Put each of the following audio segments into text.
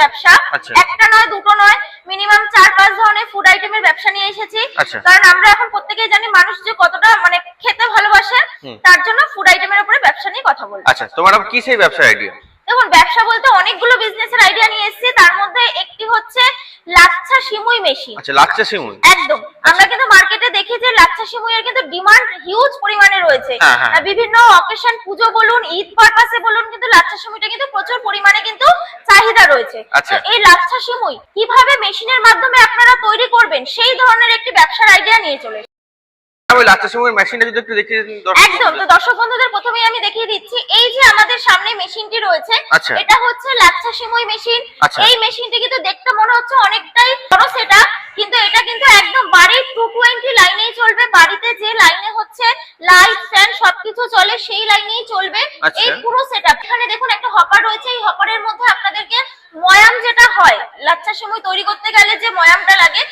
ব্যবসা। আচ্ছা। একটা নয় দুটো নয় মিনিমাম চার পাঁচ ধরনের ফুড আইটেমের ব্যবসা নিয়ে এসেছি। আচ্ছা। কারণ আমরা এখন প্রত্যেকেই জানি মানুষ যে কতটা মানে খেতে ভালোবাসে তার জন্য ফুড আইটেমের উপরে ব্যবসা নিয়ে কথা বলব আচ্ছা তোমার কি সেই ব্যবসার আইডিয়া দেখুন ব্যবসা বলতে অনেকগুলো বিজনেসের আইডিয়া নিয়ে এসেছি তার মধ্যে একটি হচ্ছে লাচ্ছা সিমুই মেশিন আচ্ছা লাচ্চা সিমুই একদম আমরা কিন্তু মার্কেটে দেখি যে লাচ্ছা সিমুইয়ের কিন্তু ডিমান্ড হিউজ পরিমাণে রয়েছে হ্যাঁ, হ্যাঁ। বিভিন্ন অকেশন পুজো বলুন ঈদ পারপাসে বলুন কিন্তু লাচ্ছা সিমুইটা কিন্তু প্রচুর পরিমাণে কিন্তু চাহিদা রয়েছে আচ্ছা। এই লাচ্ছা সিমুই কীভাবে মেশিনের মাধ্যমে আপনারা তৈরি করবেন সেই ধরনের একটি ব্যবসার আইডিয়া নিয়ে চলে। ওই লাচ্চা সিমুইয়ের মেশিনটা যদি একটু দেখিয়ে দিন একদম তো দর্শক বন্ধুদের প্রথমেই আমি দেখিয়ে দিচ্ছি এই যে আমাদের সামনে মেশিনটি রয়েছে আচ্ছা। এটা হচ্ছে লাচ্ছা সিমুই মেশিন আচ্ছা। এই মেশিনটি কিন্তু দেখতে মনে হচ্ছে অনেকটাই বড় সেটা কিন্তু এটা কিন্তু একদম বাড়ির টু টোয়েন্টি লাইনেই চলবে বাড়িতে যে লাইনে হচ্ছে লাইট ফ্যান সবকিছু চলে সেই লাইনেই চলবে আচ্ছা। এই পুরো সেটআপ এখানে দেখুন একটা হপার রয়েছে এই হপারের মধ্যে আপনাদেরকে ময়াম যেটা হয় লাচ্ছা সময় তৈরি করতে গেলে যে ময়ামটা লাগে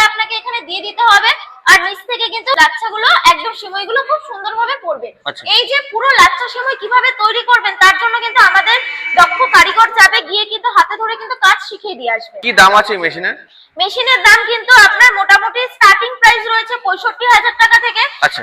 সেটা আপনাকে এখানে দিয়ে দিতে হবে আর নিচ থেকে কিন্তু লাচ্ছাগুলো একদম সিমইগুলো খুব সুন্দরভাবে পড়বে আচ্ছা। এই যে পুরো লাচ্ছা সিমই কীভাবে তৈরি করবেন তার জন্য কিন্তু আমাদের দক্ষ কারিগর যাবে গিয়ে কিন্তু হাতে ধরে কিন্তু কাজ শিখিয়ে দিয়ে আসবে কি দাম আছে মেশিনের মেশিনের দাম কিন্তু আপনার মোটামুটি স্টার্টিং প্রাইস রয়েছে পঁয়ষট্টি হাজার টাকা থেকে।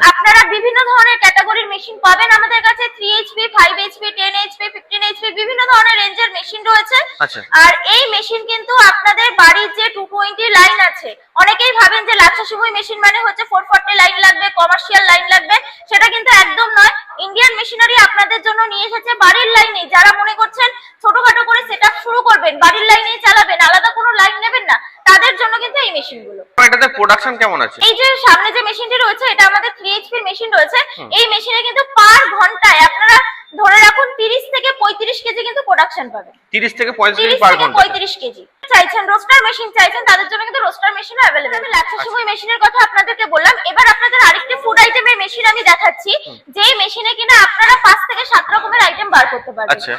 আপনারা বিভিন্ন ধরনের ক্যাটাগরির মেশিন পাবেন আমাদের কাছে three HP five HP ten HP fifteen HP বিভিন্ন ধরনের রেঞ্জের মেশিন রয়েছে। আচ্ছা। আর এই মেশিন কিন্তু আপনাদের বাড়ির যে টু টোয়েন্টি লাইন আছে অনেকেই ভাবেন যে লাচ্ছা সময় মেশিন মানে হচ্ছে ফোর ফর্টি লাইন লাগবে কমার্শিয়াল লাইন লাগবে সেটা কিন্তু একদম নয়। ইন্ডিয়ান মেশিনারি আপনাদের জন্য নিয়ে এসেছে বাড়ির লাইনে যারা মনে করছেন ছোটখাটো করে সেট শুরু করবেন বাড়ির লাইনেই চালাবেন আলাদা কোনো লাইন নেবেন না তাদের জন্য কিন্তু এই মেশিনগুলো এটাতে প্রোডাকশন কেমন আছে? এই যে সামনে যে মেশিনটি রয়েছে এটা আমাদের থ্রি এইচপি মেশিন রয়েছে। এই মেশিনে কিন্তু পার ঘন্টায় আপনারা ধরে রাখুন তিরিশ থেকে পঁয়ত্রিশ কেজি কিন্তু প্রোডাকশন পাবেন। তিরিশ থেকে 35 কেজি পার ঘণ্টা পঁয়ত্রিশ কেজি। চাইছেন রোস্টার মেশিন চাইছেন তাদের জন্য কিন্তু রোস্টার মেশিনও অ্যাভেলেবেল আমি লাচ্ছা সময় মেশিনের কথা আপনাদেরকে বললাম। এবার আপনাদের আরেকটি ফুড আইটেমের মেশিন আমি দেখাচ্ছি। যেই মেশিনে কিনা আপনারা পাঁচ থেকে সাত রকমের আইটেম বার করতে পারবেন। আচ্ছা।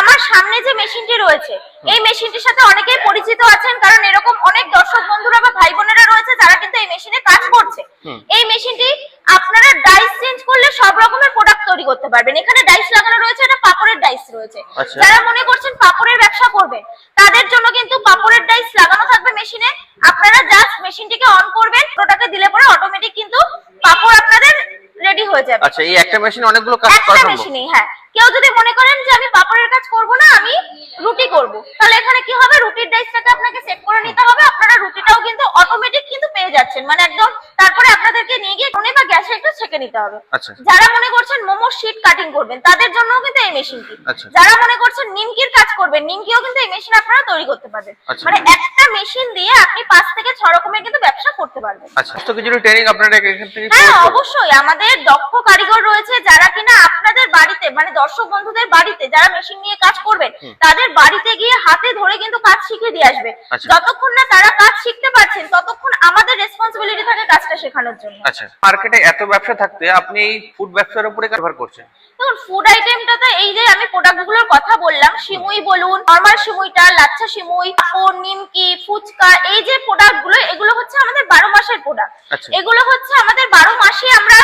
আমার সামনে যে মেশিনটি রয়েছে এই মেশিনটির সাথে অনেকেই পরিচিত আছেন কারণ এরকম অনেক দর্শক বন্ধুরা বা ভাই বোনেরা রয়েছে যারা কিন্তু এই মেশিনে কাজ করছে। এই মেশিনটি আপনারা ডাইস চেঞ্জ করলে সব রকমের প্রোডাক্ট তৈরি করতে পারবেন। এখানে ডাইস লাগানো রয়েছে এটা পাপড়ের ডাইস রয়েছে। আচ্ছা। যারা মনে করছেন পাপড়ের ব্যবসা করবেন তাদের জন্য কিন্তু পাপড়ের ডাইস লাগানো থাকবে মেশিনে আপনারা জাস্ট মেশিনটিকে অন করবেন প্রোডাক্টে দিলে পরে অটোমেটিক কিন্তু পাপড় আপনাদের রেডি হয়ে যাবে। আচ্ছা এই একটা মেশিনে অনেকগুলো কাজ করা একটা মেশিনে হ্যাঁ কেউ যদি মনে করেন যে আমি পাপড়ের কাজ করব না আমি রুটি করব। তাহলে এখানে কি হবে? রুটির ডাইসটাকে আপনাকে সেট করে নিতে হবে। আপনারা রুটিটাও কিন্তু অটোমেটিক কিন্তু পেয়ে যাচ্ছেন। মানে একদম তারপরে আপনাদেরকে নিয়ে গিয়ে কোণে বা গ্যাসে একটু ছেঁকে নিতে হবে। আচ্ছা। যারা মনে করছেন মোমো শীট কাটিং করবেন তাদের জন্য কিন্তু এই মেশিনটি। আচ্ছা। যারা মনে করছেন নিমকির কাজ করবেন নিমকিও কিন্তু এই মেশিন আপনারা তৈরি করতে পারবেন। আচ্ছা। মানে একটা মেশিন দিয়ে আপনি পাঁচ থেকে ছ রকমের কিন্তু ব্যবসা করতে পারবেন। আচ্ছা। কিছু ট্রেনিং আপনারা এখান থেকে হ্যাঁ অবশ্যই। আমাদের দক্ষ কারিগর রয়েছে যারা কিনা আপনাদের বাড়িতে মানে দর্শক বন্ধুদের বাড়িতে যারা মেশিন নিয়ে কাজ করবেন তাদের বাড়িতে গিয়ে হাতে ধরে কিন্তু কাজ শিখিয়ে দিয়ে আসবে। আচ্ছা। যতক্ষণ না তারা কাজ শিখতে পারছেন ততক্ষণ আমাদের রেসপন্সিবিলিটি থাকে কাজটা শেখানোর জন্য। আচ্ছা মার্কেটে এত ব্যবসা থাকতে আপনি এই ফুড ব্যবসার উপরে কারবার করছেন? দেখুন ফুড আইটেমটা তো এই যে আমি প্রোডাক্টগুলোর কথা বললাম সিমুই বলুন নর্মাল সিমুইটা লাচ্ছা সিমুই পাপড় নিমকি ফুচকা এই যে প্রোডাক্টগুলো এগুলো হচ্ছে আমাদের বারো মাসের প্রোডাক্ট আচ্ছা। এগুলো হচ্ছে আমাদের বারো মাসে আমরা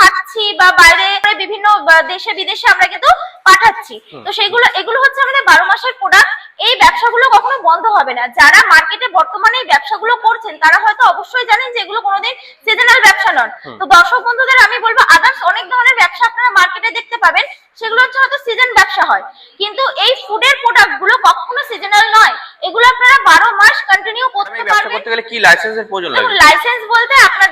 খাচ্ছি বা বাইরে বিভিন্ন দেশে বিদেশে আমরা কিন্তু পাঠাচ্ছি। তো সেগুলো এগুলো হচ্ছে আমাদের বারো মাসের প্রোডাক্ট এই ব্যবসাগুলো কখনো বন্ধ হবে না। যারা মার্কেটে বর্তমানে এই ব্যবসাগুলো করছেন তারা হয়তো অবশ্যই জানেন যে এগুলো কোনোদিন সিজনাল ব্যবসা নন তো দর্শক বন্ধুদের আমি বলব আদার্স অনেক ধরনের ব্যবসা আপনারা মার্কেটে দেখতে পাবেন। সেগুলো হচ্ছে হয়তো সিজন ব্যবসা হয়। কিন্তু এই ফুডের প্রোডাক্টগুলো কখনো সিজনাল নয়। এগুলো আপনারা বারো মাস কন্টিনিউ করতে পারবেন। কি লাইসেন্সের প্রয়োজন লাইসেন্স বলতে আপনাদের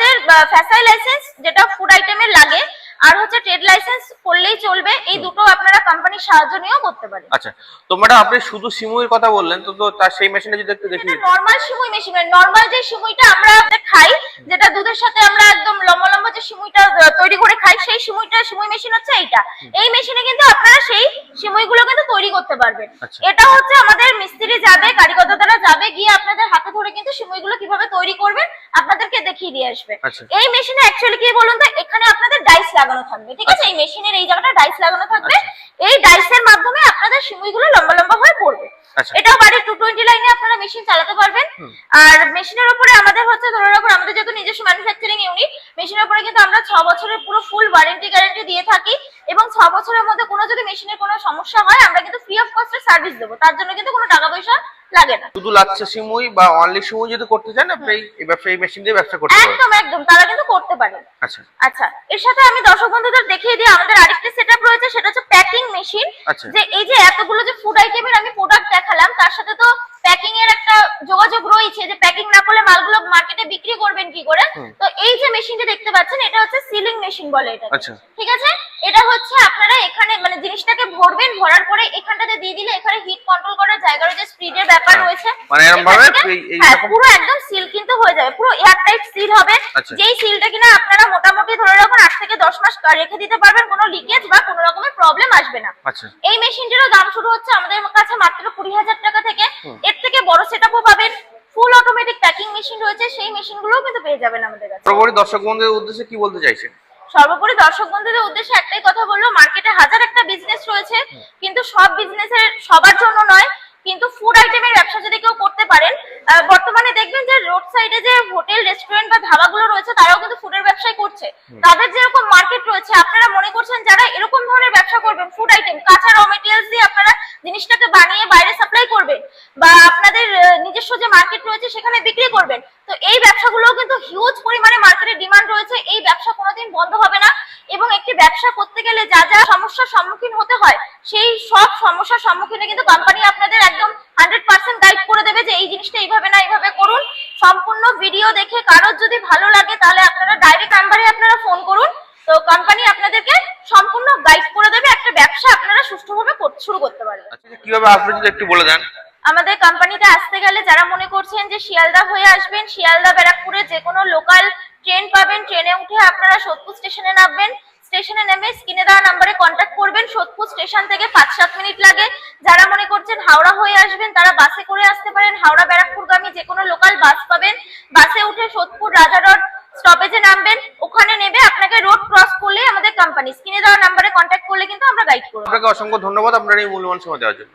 ফ্যাসাই লাইসেন্স যেটা ফুড আইটেমের লাগে আর হচ্ছে ট্রেড লাইসেন্স করলেই চলবে এই দুটো আপনারা কোম্পানির সাহায্য নিয়েও করতে পারেন। আচ্ছা তো ম্যাডাম আপনি শুধু সিমুইয়ের কথা বললেন তো তার সেই মেশিনে যদি একটু দেখি নর্মাল সিমুই মেশিন নর্মাল যে সিমুইটা আমরা খাই যেটা দুধের সাথে আমরা একদম লম্বা লম্বা যে সিমুইটা তৈরি করে খাই সেই সিমুইটা সিমুই মেশিন হচ্ছে এইটা। এই মেশিনে কিন্তু আপনারা সেই সিমুইগুলো কিন্তু তৈরি করতে পারবেন। আচ্ছা। এটা হচ্ছে আমাদের মিস্ত্রি যাবে কারিগর দাদারা যাবে গিয়ে আপনাদের হাতে ধরে কিন্তু সিমুইগুলো কীভাবে তৈরি করবেন আপনাদেরকে দেখিয়ে দিয়ে আসবে। আচ্ছা। এই মেশিনে অ্যাকচুয়ালি কি বলুন তো এখানে আপনাদের ডাইস লাগানো থাকবে ঠিক আছে? এই মেশিনের এই জায়গাটা ডাইস লাগানো থাকবে। এই ডাইসের মাধ্যমে আপনাদের সিমুইগুলো লম্বা লম্বা হয়ে পড়বে। আচ্ছা। এটাও বাড়ির টু টোয়েন্টি লাইনে আপনারা মেশিন চালাতে পারবেন। আর মেশিনের উপরে আমাদের হচ্ছে ধরে রাখুন আমাদের যেহেতু নিজস্ব ম্যানুফ্যাকচারিং ইউনিট মেশিনের উপরে কিন্তু আমরা ছ বছরের পুরো ফুল ওয়ারেন্টি গ্যারান্টি দিয়ে থাকি এবং ছ বছরের মধ্যে কোনো যদি মেশিনের কোনো সমস্যা হয় আমরা কিন্তু ফ্রি অফ কস্টে সার্ভিস দেবো। তার জন্য কিন্তু কোনো টাকা পয়সা লাগে না। শুধু লাচ্ছা সিমুই বা অনলি সিমুই যদি করতে চান আপনি এই- ব্যবসা এই মেশিন দিয়ে ব্যবসা করতে পারেন একদম একদম তারা কিন্তু করতে পারে। আচ্ছা। আচ্ছা এর সাথে আমি দর্শক বন্ধুদের দেখিয়ে দিই আমাদের আরেকটা সেটআপ রয়েছে সেটা হচ্ছে প্যাকিং মেশিন আচ্ছা। যে এই যে এতগুলো যে ফুড আইটেমের আমি প্রোডাক্ট দেখালাম তার সাথে তো প্যাকিং এর একটা যোগাযোগ রয়েছে যে প্যাকিং না করলে মালগুলো মার্কেটে বিক্রি করবেন কি করে? তো এই যে মেশিনটা দেখতে পাচ্ছেন এটা হচ্ছে সিলিং মেশিন বলে এটা আচ্ছা। ঠিক আছে? এটা হচ্ছে আপনারা এখানে মানে জিনিসটাকে ভরবেন ভরার পরে এখানটাতে দিয়ে দিলে এখানে হিট কন্ট্রোল করার জায়গা রয়েছে স্পিডের ব্যাপার হ্যাঁ। রয়েছে। মানে এরম ভাবে হ্যাঁ, পুরো একদম সিল কিন্তু হয়ে যাবে পুরো এয়ার টাইট সিল হবে। আচ্ছা। যেই সিলটা কিনা আপনারা মোটামুটি ধরে রাখুন আট থেকে দশ মাস রেখে দিতে পারবেন কোনো লিকেজ বা কোনো রকমের প্রবলেম আসবে না। আচ্ছা। এই মেশিনটিরও দাম শুরু হচ্ছে আমাদের কাছে মাত্র কুড়ি হাজার টাকা থেকে। থেকে বড় সেটআপও পাবেন। ফুল অটোমেটিক প্যাকিং মেশিন রয়েছে সেই মেশিনগুলোও কিন্তু পেয়ে যাবেন আমাদের কাছে। সর্বোপরি দর্শক বন্ধুদের উদ্দেশ্যে কি বলতে চাইছেন? সর্বোপরি দর্শক বন্ধুদের উদ্দেশ্যে একটাই কথা মার্কেটে হাজার একটা বিজনেস রয়েছে কিন্তু সব বিজনেসের সবার জন্য নয় কিন্তু ফুড আইটেমের ব্যবসা যদি কেউ করতে পারেন বর্তমানে দেখবেন যে রোড সাইডে যে হোটেল রেস্টুরেন্ট বা ধাবাগুলো রয়েছে তারাও কিন্তু ফুডের ব্যবসায় করছে। তাদের যেরকম মার্কেট রয়েছে আপনারা মনে করছেন যারা এরকম ধরনের ব্যবসা করবেন ফুড আইটেম কাঁচা র মেটেরিয়ালস দিয়ে আপনারা জিনিসটাকে বানিয়ে বাইরে সাপ্লাই করবেন বা আপনাদের নিজস্ব যে মার্কেট রয়েছে সেখানে বিক্রি করবেন, তো এই ব্যবসাগুলোও কিন্তু হিউজ পরিমাণে মার্কেটে ডিমান্ড রয়েছে, এই ব্যবসা কোনোদিন বন্ধ হবে না এবং একটি ব্যবসা করতে গেলে যা যা সমস্যার সম্মুখীন হতে হয়, সেই সব সমস্যার সম্মুখীনে কিন্তু কোম্পানি আপনাদের একদম হান্ড্রেড পার্সেন্ট গাইড করে দেবে যে এই জিনিসটা এইভাবে না, এইভাবে করুন। সম্পূর্ণ ভিডিও দেখে কারোর যদি ভালো লাগে তাহলে আপনারা ডাইরেক্ট নাম্বারে আপনারা ফোন করুন। তো কোম্পানি আপনাদেরকে সম্পূর্ণ গাইড করে দেবে একটা ব্যবসা আপনারা সুষ্ঠুভাবে শুরু করতে পারবেন। আচ্ছা কীভাবে আসবে যদি একটু বলে দেন? আমাদের কোম্পানিতে আসতে গেলে যারা মনে করছেন যে শিয়ালদা হয়ে আসবেন শিয়ালদা ব্যারাকপুরে যে কোনো লোকাল ট্রেন পাবেন ট্রেনে উঠে আপনারা সোদপুর স্টেশনে নামবেন। স্টেশনে নেমে স্ক্রিনে দেওয়া নাম্বারে কন্ট্যাক্ট করবেন। সোদপুর স্টেশন থেকে পাঁচ সাত মিনিট লাগে। যারা মনে করছেন হাওড়া হয়ে আসবেন তারা বাসে করে আসতে পারেন। হাওড়া ব্যারাকপুরগামী যে কোনো লোকাল বাস পাবেন। বাসে উঠে সোদপুর রাজা রোড স্টপেজে নামবেন ওখানে নেবে আপনাকে রোড ক্রস করলে আমাদের কোম্পানি স্ক্রিনে দেওয়া নাম্বারে কন্ট্যাক্ট করলে কিন্তু আমরা গাইড করব। আপনাকে অসংখ্য ধন্যবাদ আপনার এই মূল্যবান সময় দেওয়ার জন্য।